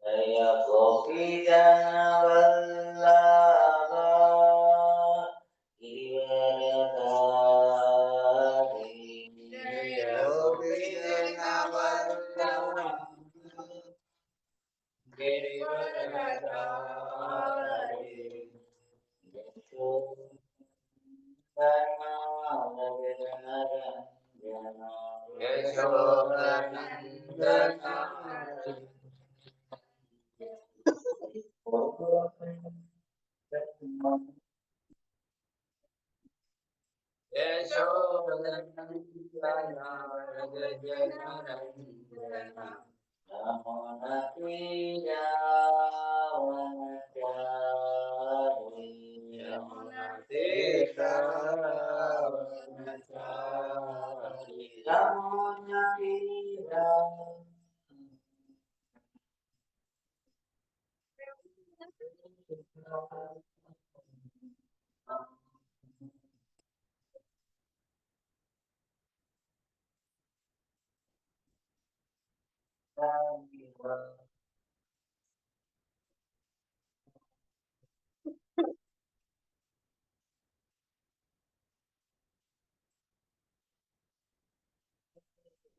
Ya Allah, kita Namo Namo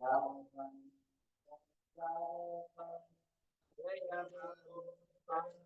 Thank you.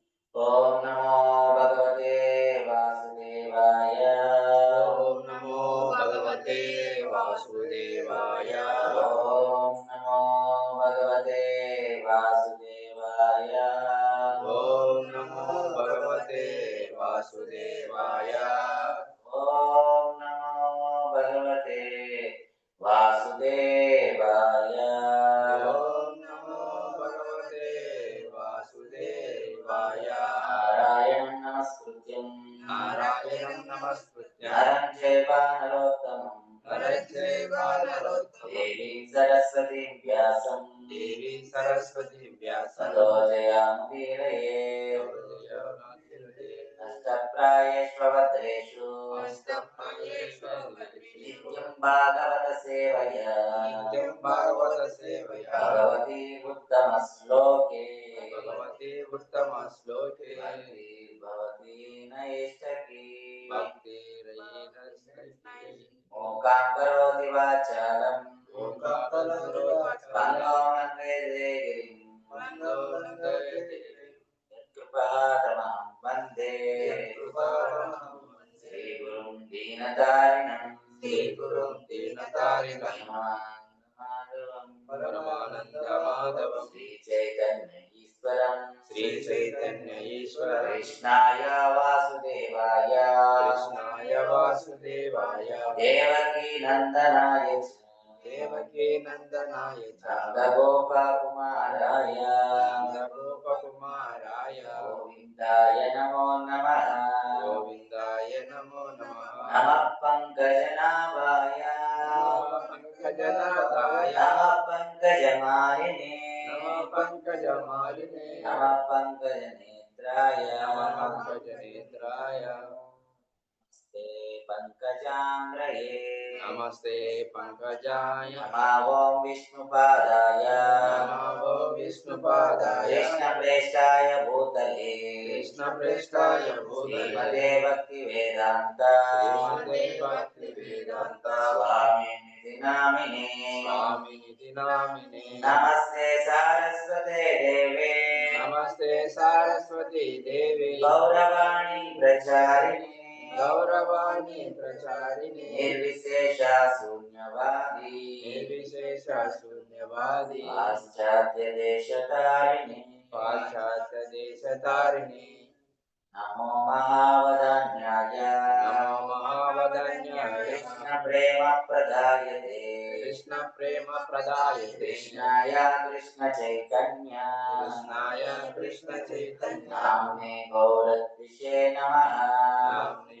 ఓం నమో భగవతే వాసుదేవాయ ఓం నమో భగవతే వాసుదేవాయ దేవీం సరస్వతీం వ్యాసం. దేవి సరస్వతి వ్యాస. అష్టప్రాయేష్వభద్రేషు నిత్యం భాగవత సేవయా. నిత్యం భాగవత సేవయా. భగవతి ఉత్తమ శ్లోకే నందనాయ దేవకీ నందనాయ చ నందగోపకుమారాయ నందగోపకుమారాయ గోవిందాయ నమో నమః గోవిందాయ నమో నమః నమః పంకజనాభాయ పంకజనాథాయ నమః పంకజమాలినే నమ పంకజమాలినే నమః పంకజనేత్రాయ నమ పంకజనేత్రాయ पङ्कजाम्रये नमस्ते पङ्कजाय नमो विष्णुपादाय। नमो विष्णुपादाय। कृष्णप्रेष्ठाय भूतले। कृष्णप्रेष्ठाय भूतले। भक्तिवेदान्त भक्तिवेदान्त। स्वामी नामिने स्वामी नामिने नमस्ते सारस्वते देवे। नमस्ते सारस्वती देवी। गौरवाणी प्रचारिणी। गौरवाणी प्रचारिणी। विशेष शून्यवादी विशेष शून्यवादी पाश्चात्य देशतारिणी पाश्चात्य देशतारिणी नमो महावदन्याय। नमो महावदन्याय। कृष्ण प्रेम प्रदायते कृष्ण प्रेम प्रदाय कृष्णाय कृष्ण चैतन्य कृष्णाय कृष्ण चैतन्य नाम्ने गौरद्विषे नमः। नाम्ने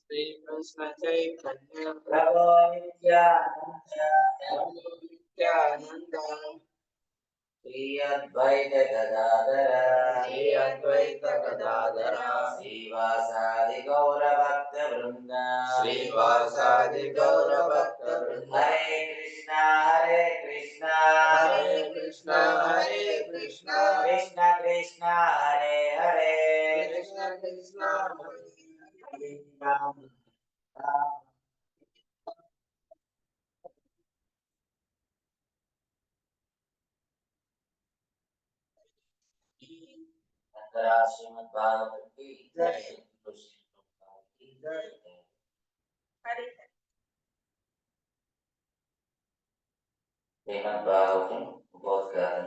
శ్రీ కృష్ణ చైతన్య ప్రభో నిత్యానంద శ్రీ అద్వైత గదాధర శ్రీ అద్వైత గదాధర శ్రీవాసాది గౌర భక్త బృంద శ్రీవాసాది హరే కృష్ణ హరే కృష్ణ హరే కృష్ణ హరే కృష్ణ కృష్ణ కృష్ణ హరే హరే కృష్ణ కృష్ణ హరే రామ రామ శ్రీమద్ భాగవతం కి జై. శ్రీ కృష్ణ ప్రభుపాద కి జై. ఉపోద్ఘాతం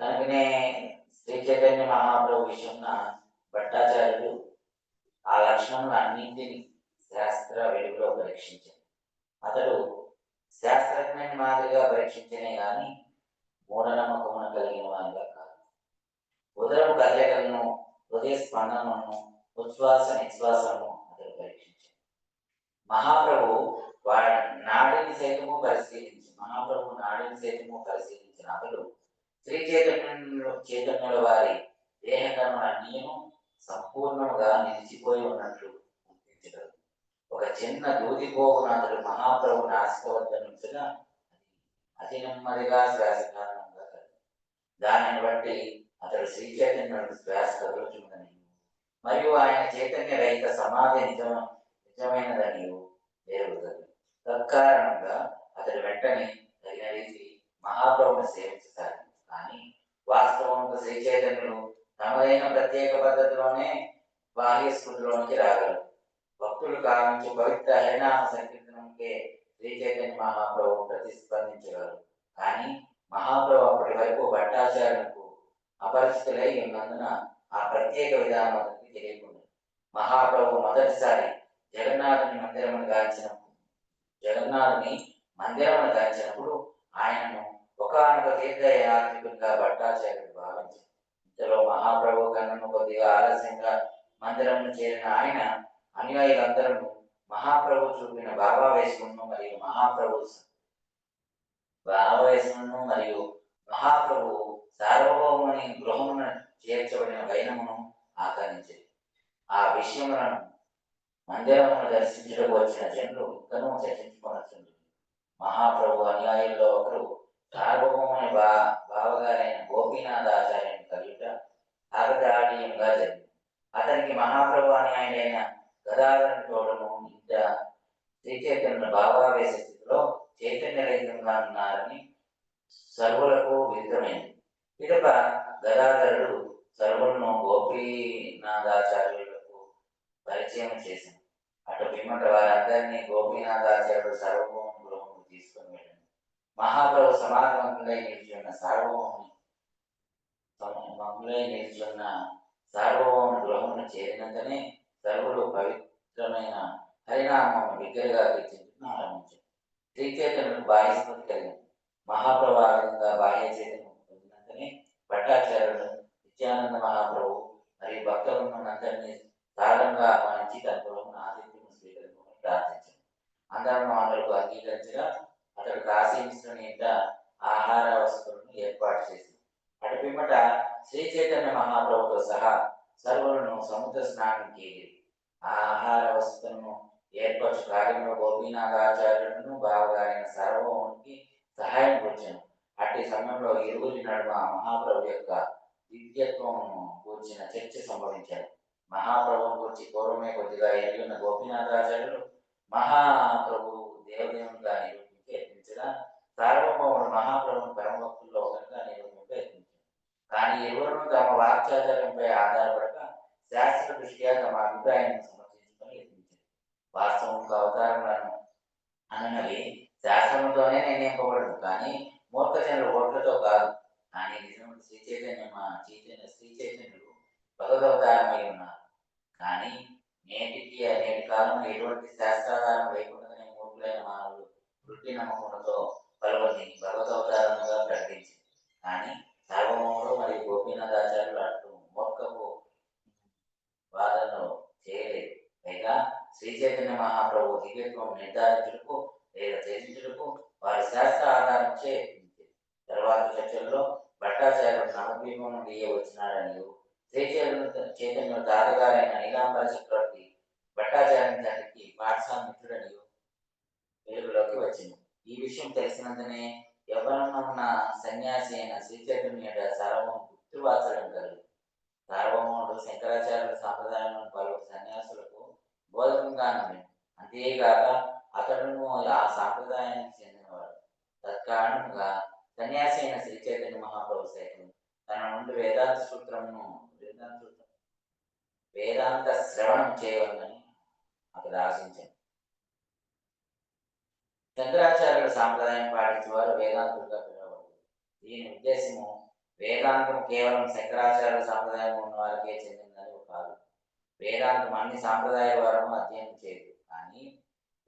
కనుకనే శ్రీ చైతన్య మహాప్రభు విషయంన భట్టాచార్యులు ఆ లక్షణములు అన్నింటినీ శాస్త్ర వెలుగులో పరీక్షించారు అతడు శాస్త్రజ్ఞాని మాదిరిగా పరీక్షించనే గాని మూఢనమ్మకమున కలిగిన వారిగా కాదు. ఉదరపు కదలికలను హృదయ స్పందనను ఉచ్ఛ్వాస నిశ్వాసము అతడు మహాప్రభు వారి నాడిని సైతము పరిశీలించి మహాప్రభు నాడిని సైతము పరిశీలించిన అతడు శ్రీ చైతన్యంలో చైతన్యుల వారి దేహకర్మలన్నీను సంపూర్ణముగా నిలిచిపోయి ఉన్నట్లు గుర్తించగలదు. ఒక చిన్న దూది పోగున అతడు మహాప్రభు నాసిక వద్ద నుంచగా అతి నెమ్మదిగా శ్వాస కారణంగా కలదు. దానిని బట్టి అతడు శ్రీ చైతన్యుడు శ్వాస కదులుచుందని మరియు ఆయన చైతన్య రహిత సమాధి నిజమ నిజమైనదని ఎరుగుతుంది తత్కారణంగా అతడు వెంటనే తగిన రీతి మహాప్రభుని సేవించారు కానీ వాస్తవంగా శ్రీచైతన్యులు తమదైన ప్రత్యేక పద్ధతిలోనే బాహ్య స్మృతిలోనికి రాగలరు భక్తులు కావించి పవిత్ర హరినామ సంకీర్తనంకే శ్రీచైతన్య మహాప్రభు ప్రతిస్పందించగలరు కానీ మహాప్రభు అప్పటి వరకు భట్టాచార్యులకు అపరిచితులై ఉన్నందున ఆ ప్రత్యేక విధానం తెలియకుండా మహాప్రభు మొదటిసారి జగన్నాథుని మందిరమును గాంచినప్పుడు జగన్నాథుని మందిరమును గాంచినప్పుడు ఆయనను ఒకనొక తీర్థయాత్రికునిగా భట్టాచార్యుడు భావించారు ఇంతలో మహాప్రభు కన్నును కొద్దిగా ఆలస్యంగా మందిరమును చేరిన ఆయన అనుయాయులందరూ మహాప్రభు చూపిన భావావేశమును మరియు మహాప్రభు భావావేశమును మరియు మహాప్రభు సార్వభౌముని గృహమున చేర్చబడిన వైనమును ఆకరించింది ఆ విషయములను మందిరమును దర్శించడానికి వచ్చిన జనులు ఇంకనూ చర్చించుకొనొచ్చింది మహాప్రభు అనుయాయుల్లో ఒకరు సార్వభౌముని బా బావగారైన గోపీనాథాచార్యుని కలియుట ఆగదాడీయంగా జరిగింది. అతనికి మహాప్రభు అనుయాయుడైన గదాధరని తోడను ఇంత శ్రీచైతన్య భావావేశ స్థితిలో చైతన్యరహితంగా ఉన్నారని సర్వులకు విదితమైంది. పిదప గదాధరుడు సర్వులను గోపీనాథాచార్యులకు పరిచయం చేసింది. అటు పిమ్మట వారందరినీ గోపీనాథాచార్యుడు సార్వభౌమ గృహము తీసుకుని వెళ్ళాడు మహాప్రభు సమాగమంలో నిలిచి ఉన్న సార్వభౌముని మంగులై నిలిచి ఉన్న సార్వభౌమ గృహమును చేరినంతనే సర్వులు పవిత్రమైన హరినామం బిగ్గరగా కీర్తించడం ఆరంభించారు. శ్రీచైతన్యుడు చైతన్యుడు కలిగింది. మహాప్రభావంగా బాహ్య చైతన్యం పొందినంతనే భట్టాచార్యుడు నిత్యానంద మహాప్రభు మరియు భక్తులందరినీ సాధంగా ఆహ్వానించి తన గృహమును ఆతిథ్యం స్వీకరించమని ప్రార్థించాడు అందరం అతడు అంగీకరించగా అతడు కాశీ మిశ్రుని ఇంట ఆహార వస్తువులను ఏర్పాటు చేసింది అటు పిమ్మట శ్రీ చైతన్య మహాప్రభుతో సహా సర్వులను సముద్ర స్నానం ఆహార వస్తువులను ఏర్పరచు కార్యంలో గోపీనాథాచార్యులను బావగారైన సర్వమునికి సహాయం కూర్చాను అట్టి సమయంలో ఇరువురి నడుమ మహాప్రభు యొక్క దివ్యత్వమును కూర్చిన చర్చ సంభవించారు. మహాప్రభువు గురించి పూర్వమే కొద్దిగా ఎరిగిన గోపీనాథాచార్యులు మహాప్రభు దేవదేవునిగా నిరూపించి యత్నించగా సార్వభౌముడు మహాప్రభుని పరమభక్తుల్లో ఒకరిగా నిరూపింప యత్నించారు కానీ ఇరువురు తమ వాక్చాచార్యంపై ఆధారపడక శాస్త్ర దృష్ట్యా తమ అభిప్రాయాన్ని సమర్థించుకొని యత్నించారు వాస్తవంగా అవతారములను అన్నవి శాస్త్రముతోనే నిర్ణయింపబడదు. కానీ మూర్ఖజనులు ఓట్లతో కాదు. కానీ నిజం శ్రీ చైతన్య మా చైతన్య శ్రీ చైతన్యుడు భగవతారమై ఉన్నారు. కానీ నేటికి నేటి కాలంలో ఎటువంటి శాస్త్రాధారం లేకుండానే మూర్ఖులైన మానవులు వృత్తి నమ్మకంతో పలువురిని భగవదవతారముగా ప్రకటించింది. కానీ సార్వభౌముడు మరియు గోపీనాథాచార్యులు అటు మూర్ఖపు వాదనలు చేయలేదు. పైగా శ్రీ చైతన్య మహాప్రభు దివ్యత్వం నిర్ధారించుటకు లేదా త్యజించుటకు వారి శాస్త్ర ఆధారం చే తర్వాత చర్చల్లో భట్టాచార్యుడు నవద్వీపం నుండి వచ్చినాడని శ్రీ చైతన్య తాతగారైన నీలాంబర చక్రవర్తి భట్టాచార్య తండ్రికి పాఠశాల మిత్రుడని వెలుగులోకి వచ్చింది. ఈ విషయం తెలిసినందునే ఎవరన్నా ఉన్న సన్యాసి అయిన శ్రీ చైతన్యుడ సర్వం గుర్తువాచడం కలిగి సార్వభౌముడు శంకరాచార్యుల సాంప్రదాయంలో పలువురు సన్యాసులకు బోధకంగా నమ్మి అంతేగాక అతడును ఆ సాంప్రదాయానికి చెందినవాడు. తత్కారణంగా సన్యాసి అయిన శ్రీ చైతన్య మహాప్రభు సైతం తన నుండి వేదాంత సూత్రమును వేదాంత సూత్రం వేదాంత శ్రవణం చేయవలని అక్కడ ఆశించాను శంకరాచార్యుల సాంప్రదాయం పాటించేవారు వేదాంతులుగా పిలవబడతారు దీని ఉద్దేశము వేదాంతం కేవలం శంకరాచార్యుల సాంప్రదాయం ఉన్న వారికే చెందిందని కాదు వేదాంతం అన్ని సాంప్రదాయ వారము అధ్యయనం చేయదు. కానీ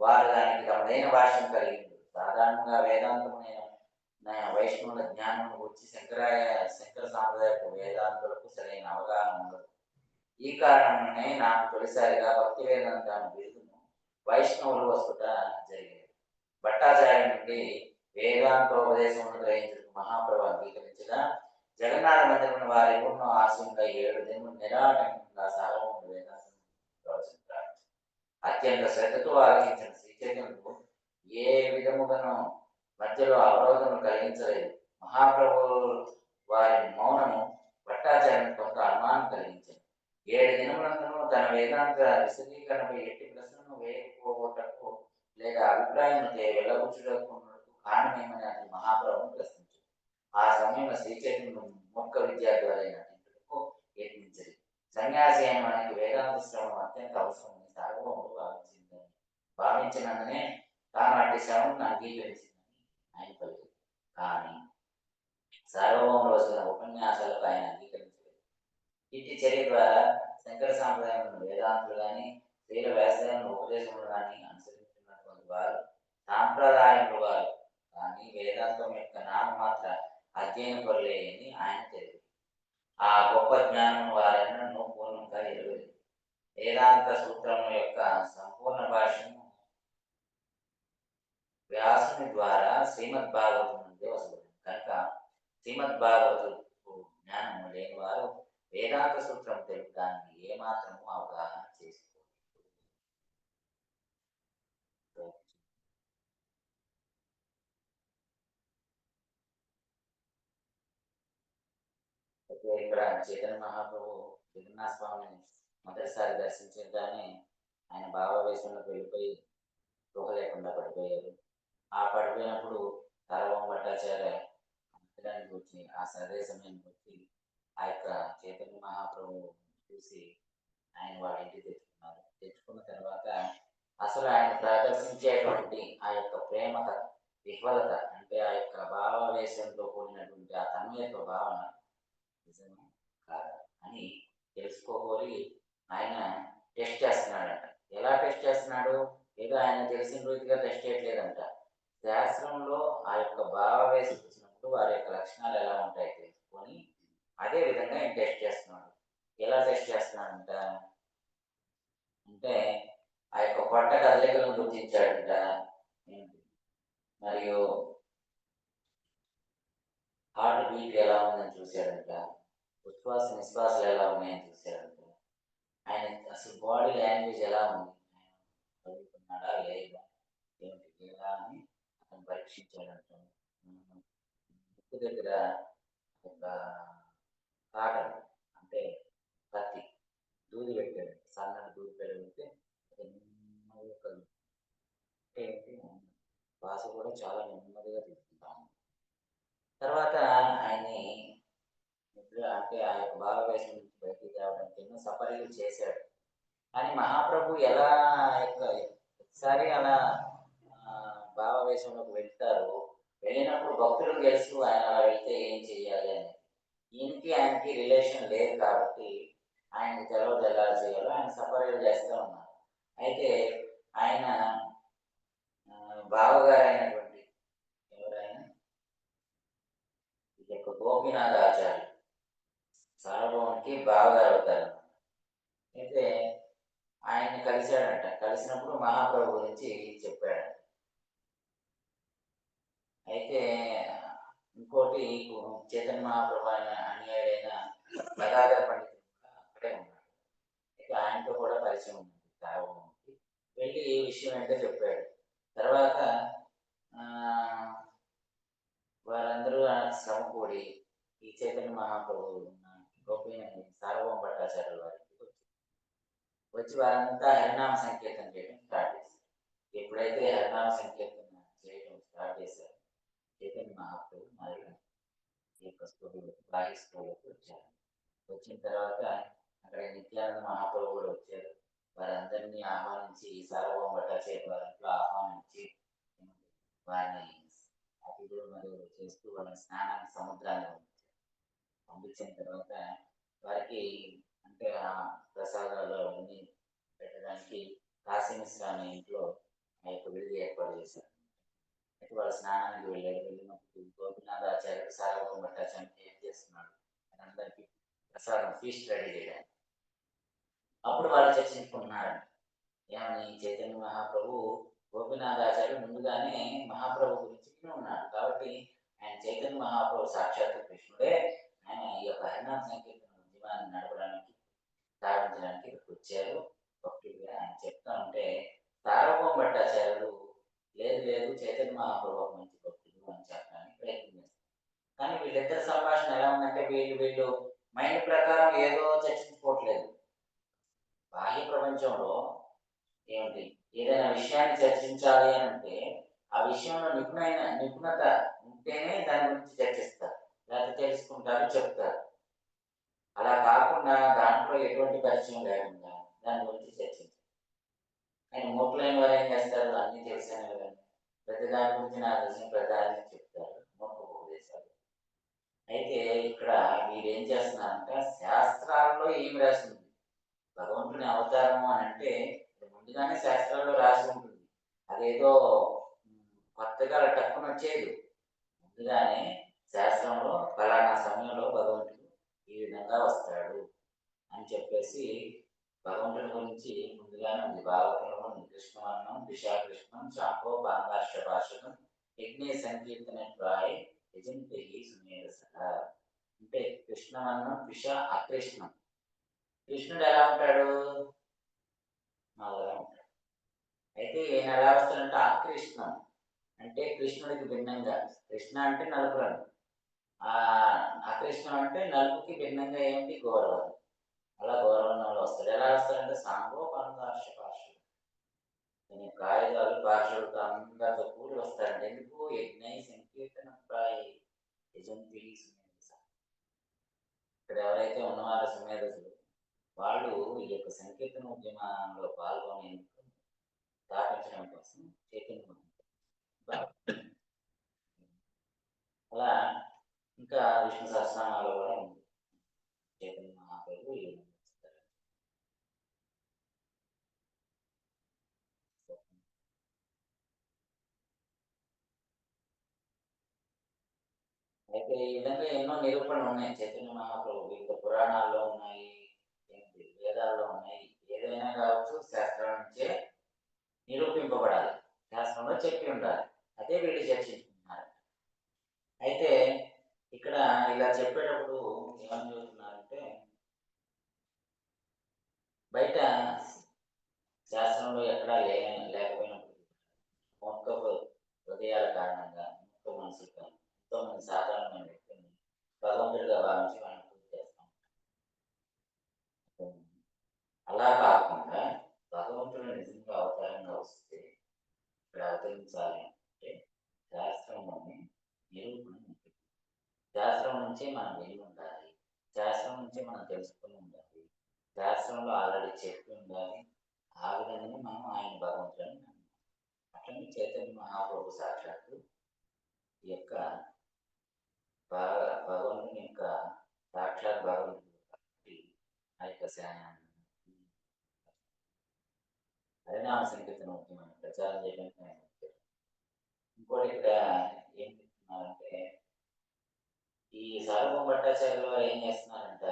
వారు దానికి తమదైన భాష్యం కలిగి సాధారణంగా వేదాంతమైన వైష్ణవుల జ్ఞానం వచ్చి శంకరాయ శంకర సాంప్రదాయపు వేదాంతులకు సరైన అవగాహన ఉండదు. ఈ కారణంగానే నాకు తొలిసారిగా భక్తి వేదాంతాన్ని బిరుదును వైష్ణవులు వస్తుట జరిగింది. భట్టాచార్య నుండి వేదాంతోపదేశమును గ్రహించిన మహాప్రభు అంగీకరించగా జగన్నాథ మందిరం వారి ఉన్న ఆశయంగా ఏడు దినములు నిరాటంకంగా సార్వభౌమ వేదాంతం అత్యంత శ్రద్ధతో ఆలోచించిన శ్రీచైతన్యుడు ఏ విధముగానో మధ్యలో అవరోధం కలిగించలేదు మహాప్రభు వారి మౌనము భట్టాచార్యం కొంత అనుమానం కలిగించింది ఏడు దినములందరూ తన వేదాంత విశదీకరణపై ఎట్టి ప్రశ్నను వేయకపోవటకు లేదా అభిప్రాయం వెళ్ళబుచ్చుటకు కారణమేమని అది మహాప్రభుని ప్రశ్నించారు ఆ సమయంలో శ్రీచైతన్యుడు మూర్ఖ విద్యార్థి వలె నటించుటకు యత్నించరు సన్యాసి అయిన మనకి వేదాంత శ్రమం అత్యంత అవసరమని సార్వభౌముడు భావించిందని భావించినందునే తాను అట్టి శ్రవణను అంగీకరించిందని ఆయన కానీ సార్వభౌములు వచ్చిన ఉపన్యాసాలకు ఆయన అంగీకరించలేదు. ఇట్టి చర్య ద్వారా శంకర సాంప్రదాయం వేదాంతులు కానీ స్త్రీల వ్యాసాలను ఉపదేశములు కానీ అనుసరించినటువంటి వారు సాంప్రదాయములు వారు కానీ వేదాంతం యొక్క నామమాత్ర అధ్యయన పరులేని ఆయన తెలియదు ఆ గొప్ప జ్ఞానం వారెన్నో పూర్ణంగా ఎరుగలేదు. వేదాంత సూత్రము యొక్క సంపూర్ణ భాషను వ్యాసుని ద్వారా శ్రీమద్ భాగవతం నుండి వస్తుంది కనుక శ్రీమద్ భాగవతులకు జ్ఞానము లేని వారు వేదాంత సూత్రం తెలుపడానికి ఏమాత్రము అవగాహన చేసుకోవాలి ఇక్కడ చైతన్య మహాప్రభు జగన్నాథ స్వామిని మొదటిసారి దర్శించగానే ఆయన భావావేశంలోకి వెళ్ళిపోయి స్పృహ లేకుండా పడిపోయారు ఆ పడిపోయినప్పుడు తలవం భట్టాచార్య మందిరానికి వచ్చి ఆ సరే సమయానికి వచ్చి ఆ యొక్క చైతన్య మహాప్రభు చూసి ఆయన వాళ్ళ ఇంటికి తెచ్చుకున్నారు. తెచ్చుకున్న తర్వాత అసలు ఆయన ప్రదర్శించేటువంటి ఆ యొక్క ప్రేమత విహ్వలత అంటే ఆ యొక్క భావావేశంతో కూడినటువంటి ఆ తన్మయత్వ భావన నిజమే కాదు అని తెలుసుకోగోరి ఆయన టెస్ట్ చేస్తున్నాడంట. ఎలా టెస్ట్ చేస్తున్నాడు? ఏదో ఆయన తెలిసిన రీతిగా టెస్ట్ చేయట్లేదంట. శాస్త్రంలో ఆ యొక్క భావావేశం వచ్చినప్పుడు వారి యొక్క లక్షణాలు ఎలా ఉంటాయి తెలుసుకొని అదే విధంగా నేను టెస్ట్ చేస్తున్నాడు ఎలా టెస్ట్ చేస్తున్నాడంట అంటే ఆ యొక్క పొట్ట కదలికలను గుర్తించాడంట. మరియు హార్ట్ బీట్ ఎలా ఉందని చూశాడంట. ఉచ్ఛ్వాస నిశ్వాసాలు ఎలా ఉన్నాయని చూశాడంట. ఆయన అసలు బాడీ లాంగ్వేజ్ ఎలా ఉంది? ఆయన చదువుకున్నాడా? లేదా? ఏమిటి? ఎలా అని పరీక్షించాడంట ముక్కు దగ్గర ఒక కాటన్ అంటే కత్తి దూది పెట్టాడు సన్నటి దూది పెడితే అది ఏంటి? భాష కూడా చాలా నెమ్మదిగా తీసుకుంటాను తర్వాత ఆయన్ని నిద్ర అంటే ఆ యొక్క భావవేశం నుంచి బయటికి రావడానికి ఎన్నో సఫరీలు చేశాడు. కానీ మహాప్రభు ఎలా యొక్క ఒకసారి అలా భావవేశంలోకి వెళ్తారు. వెళ్ళినప్పుడు భక్తులు తెలుసు ఆయన అలా వెళ్తే ఏం చెయ్యాలి అని. ఇంటి ఆయనకి రిలేషన్ లేదు కాబట్టి ఆయనకి తెలవదు ఎలా చేయాలో. ఆయన సపరేట్ చేస్తూ ఉన్నారు. అయితే ఆయన ఆ, బావగారైనటువంటి ఎవరైనా? ఈ యొక్క గోపీనాథ ఆచార్య సార్వభౌమునికి బావగారు అవుతారు. అయితే ఆయన్ని కలిశాడంట. కలిసినప్పుడు మహాప్రభు గురించి చెప్పాడు అయితే ఇంకోటి చైతన్య మహాప్రభు అయిన అనుయాయుడైన గదాధర పండితుడు అక్కడే ఉన్నాడు. అయితే ఆయనతో కూడా పరిచయం ఉంది. వెళ్ళి ఈ విషయం ఏంటో చెప్పాడు తర్వాత ఆ, వారందరూ ఆ శ్రమ కూడి ఈ చైతన్య మహాప్రభు ఉన్న గోపీన సార్వభౌమ భట్టాచార్యుల వారికి వచ్చి వచ్చి వారంతా హరినామ సంకీర్తన చేయడం స్టార్ట్ చేశారు ఎప్పుడైతే హరినామ సంకీర్తన చేయడం స్టార్ట్ చేశారు చైతన్య మహాప్రభు మరియు ఈ యొక్క స్కూళ్ళకు బాహ్య స్కూళ్ళకు వచ్చారు వచ్చిన తర్వాత అక్కడ నిత్యానంద మహాప్రభు కూడా వచ్చారు వారందరినీ ఆహ్వానించి సార్వభౌమ భట్టాచార్య వారింట్లో ఆహ్వానించి వారిని అతిథులు మరియు చేస్తూ వాళ్ళ స్నానానికి సముద్రాన్ని పంపించారు పంపించిన తర్వాత వారికి అంటే ఆ ప్రసాదాలు అవన్నీ పెట్టడానికి కాశీమిశ్ర అనే ఇంట్లో ఆ యొక్క విడిది ఏర్పాటు చేశారు వాళ్ళ స్నానానికి వెళ్ళారు వెళ్ళినప్పుడు గోపినాథాచార్యుడు సార్వభౌమ భట్టాచార్యుడు ఏం చేస్తున్నాడు అని అందరికీ ప్రసాదం ఫీస్ట్ రెడీ చేయడానికి అప్పుడు వాళ్ళు చర్చించుకున్నారు ఏమని చైతన్య మహాప్రభు గోపినాథాచార్యుడు ముందుగానే మహాప్రభు గురించి ఉన్నాడు కాబట్టి ఆయన చైతన్య మహాప్రభు సాక్షాత్ కృష్ణుడే ఆయన ఈ యొక్క హరినామ సంకీర్తన ఉద్యమాన్ని నడపడానికి స్థాపించడానికి ఇక్కడికి వచ్చారు భక్తుడిగా ఆయన చెప్తా ఉంటే సార్వభౌమ భట్టాచార్యులు లేదు లేదు చైతన్య మహాప్రభు మంచి భక్తుడు అని చెప్పడానికి ప్రయత్నం చేస్తారు కానీ వీళ్ళిద్దరి సంభాషణ ఎలా ఉందంటే వీళ్ళు వీళ్ళు మైండ్ ప్రకారం ఏదో చర్చించుకోవట్లేదు. బాహ్య ప్రపంచంలో ఏమిటి? ఏదైనా విషయాన్ని చర్చించాలి అని అంటే ఆ విషయంలో నిపుణమైన నిపుణత ఉంటేనే దాని గురించి చర్చిస్తారు. లేకపోతే తెలుసుకుంటారు చెప్తారు. అలా కాకుండా దాంట్లో ఎటువంటి పరిచయం లేకుండా దాని గురించి చర్చించారు ఆయన మూర్ఖులైన వారు ఏం చేస్తారు అన్నీ తెలిసాను కదా. ప్రతి దాని గురించి నా తెలిసిన ప్రధాని చెప్తారు. మూర్ఖ ఉపదేశాలు. అయితే ఇక్కడ మీరేం చేస్తున్నారంటే శాస్త్రాల్లో ఏం రాసింది? భగవంతుని అవతారము అని అంటే ముందుగానే శాస్త్రాల్లో రాసి ఉంటుంది. అదేదో కొత్తగా టక్కున వచ్చేది. ముందుగానే శాస్త్రంలో ఫలానా సమయంలో భగవంతుడు ఈ విధంగా వస్తాడు అని చెప్పేసి భగవంతుడి గురించి ముందుగానే ఉంది భాగవతంలో కృష్ణవర్ణం విశాకృష్ణం చాంపో బాంగార్ష భాషను యజ్ఞ సంకీర్తన ప్రాయ్ యజంతి సుమేధస అంటే కృష్ణవర్ణం విష అకృష్ణం కృష్ణుడు ఎలా ఉంటాడు నల్లగా ఉంటాడు అయితే ఈయన ఎలా వస్తాడంటే అకృష్ణం అంటే కృష్ణుడికి భిన్నంగా. కృష్ణ అంటే నలుపు రంగు ఆ అకృష్ణం అంటే నలుపుకి భిన్నంగా ఏమిటి? గౌరవం అలా గౌరవనాలు వస్తాడు ఎలా వస్తాడంటే సాంగో పార్షుడు. నేను కాగితాలు పార్షులతో అందరితో కూడి వస్తాడు ఎందుకు? యజ్ఞై సంకీర్తన ప్రాయ యజంతి సుమేధస ఇక్కడ ఎవరైతే ఉన్నవారో సుమేధసులు వాళ్ళు ఈ యొక్క సంకీర్తన ఉద్యమంలో పాల్గొనేందుకు దాటించడం కోసం చైతన్య అలా ఇంకా విష్ణు సహస్రనామాలు కూడా ఉంది చైతన్య మహాప్రభు అయితే ఈ విధంగా ఎన్నో నిరూపణలు ఉన్నాయి. చైతన్య మహాప్రభు వివిధ పురాణాల్లో ఉన్నాయి ఏంటి వేదాల్లో ఉన్నాయి. ఏదైనా కావచ్చు శాస్త్రం నుంచే నిరూపింపబడాలి. శాస్త్రంలో చెప్పి ఉండాలి. అదే వీళ్ళు చర్చించుకుంటున్నారు. అయితే ఇక్కడ ఇలా చెప్పేటప్పుడు ఏమని చూస్తున్నారంటే బయట శాస్త్రంలో ఎక్కడా లే లేకపోయినప్పుడు మొక్క హృదయాల కారణంగా మొక్క మనసు కారణంగా ఎంతో మంది సాధారణమైన వ్యక్తిని భగవంతుడిగా భావించి మనం పూజ చేస్తాం. అలా కాకుండా భగవంతుడు నిజంగా అవతారంగా వస్తే ఇక్కడ అవతరించాలి అంటే శాస్త్రంలోని నిరూపణ ఉంటుంది. శాస్త్రం నుంచే మనం వెళ్ళి ఉండాలి. శాస్త్రం నుంచే మనం తెలుసుకుని ఉండాలి. శాస్త్రంలో ఆల్రెడీ చెప్పి ఉండాలి. ఆ విధంగానే మనం ఆయన భగవంతుడని నమ్మాలి. అట్లనే చైతన్య మహాప్రభు సాక్షాత్తు ఈ యొక్క భగవంతుని యొక్క సాక్షాత్ భగవంతుడు. కాబట్టి ఆ యొక్క హరినామ సంకీర్తన ముఖ్యమైన ప్రచారం చేయడానికి ఆయన ఇంకోటి ఇక్కడ ఏం చెప్తున్నారంటే ఈ సార్వభౌమ భట్టాచార్యుల వారు ఏం చేస్తున్నారంట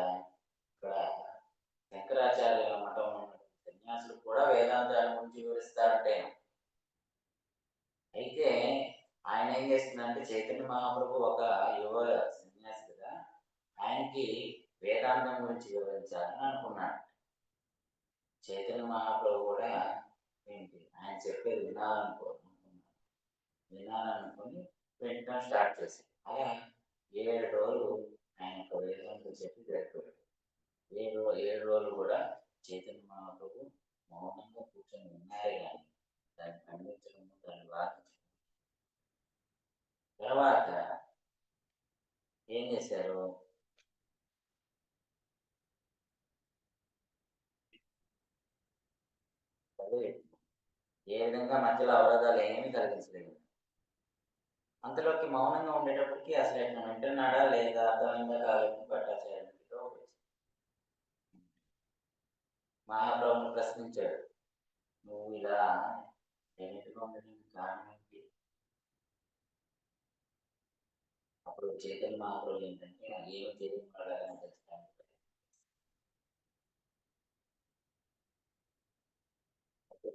ఇక్కడ శంకరాచార్యుల మఠం సన్యాసులు కూడా వేదాంతాల గురించి వివరిస్తారంటే అయితే ఆయన ఏం చేస్తుందంటే చైతన్య మహాప్రభు ఒక యువ సన్యాసి కదా ఆయనకి వేదాంతం గురించి వివరించాలని అనుకున్నాడు. చైతన్య మహాప్రభు కూడా ఏంటి? ఆయన చెప్పేది వినాలనుకో వినాలనుకుని వినటం స్టార్ట్ చేశాడు. అలా ఏడు రోజులు ఆయన ఒక వేదాంతం చెప్పి జరిపాడు ఏడు ఏడు రోజులు కూడా చైతన్య మహాప్రభు మౌనంగా కూర్చొని విన్నారే కానీ దాన్ని ఖండించడము దాన్ని వాదించడం తర్వాత ఏం చేశారు? ఏ విధంగా మధ్యలో అవరోధాలు ఏమీ కలిగించలేదు. అంతలోకి మౌనంగా ఉండేటప్పటికి అసలు ఎట్లా వింటున్నాడా లేదా అర్థమైందా కాలేదు పట్టా మహాప్రభుని ప్రశ్నించాడు. నువ్వు ఇలా ఏమిటిగా ఉండడానికి కారణం? ఏంటి అప్పుడు చైతన్య మహాప్రభు ఏంటంటే ఏమి తెలియని వాళ్ళని తెలుస్తాను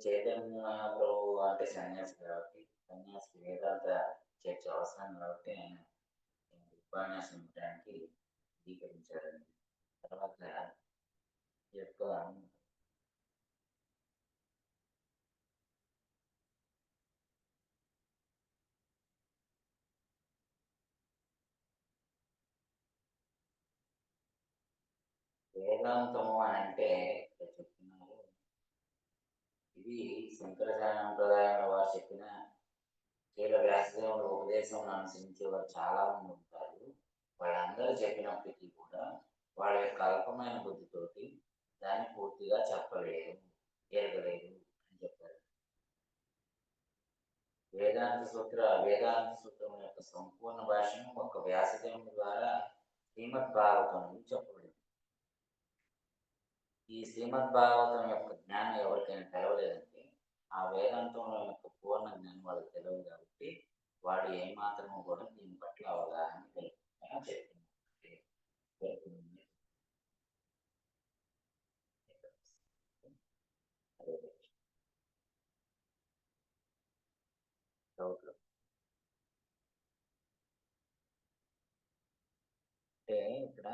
చైతన్య మహాప్రభు అంటే సన్యాసి కాబట్టి సన్యాసి వేదాంత చర్చ అవసరం కాబట్టి ఆయన ఉపన్యాసం ఇవ్వడానికి అంగీకరించాడని తర్వాత ఈ యొక్క వేదాంతము అని అంటే ఇక్కడ చెప్తున్నారు. ఇది శంకరాచార్య సంప్రదాయంలో వారు చెప్పిన కీల వ్యాసదేవుడు ఉపదేశం అనుసరించే వారు చాలా మంది ఉంటారు. వాళ్ళందరూ చెప్పినప్పటికీ కూడా వాళ్ళ యొక్క అల్పమైన బుద్ధితోటి దాన్ని పూర్తిగా చెప్పలేదు ఎరగలేదు అని చెప్పారు. వేదాంత సూత్ర వేదాంత సూత్రం యొక్క సంపూర్ణ భాషను ఒక వ్యాసదేవుని ద్వారా శ్రీమద్ భాగవతం నుంచి ఈ శ్రీమద్ భాగవతం యొక్క జ్ఞానం ఎవరికైనా తెలవలేదంటే ఆ వేదాంతంలో యొక్క పూర్ణ జ్ఞానం వాళ్ళకి తెలియదు కాబట్టి వాడు ఏమాత్రము కూడా దీని పట్ల అవగాహన తెలుపుతారని అంటే ఇక్కడ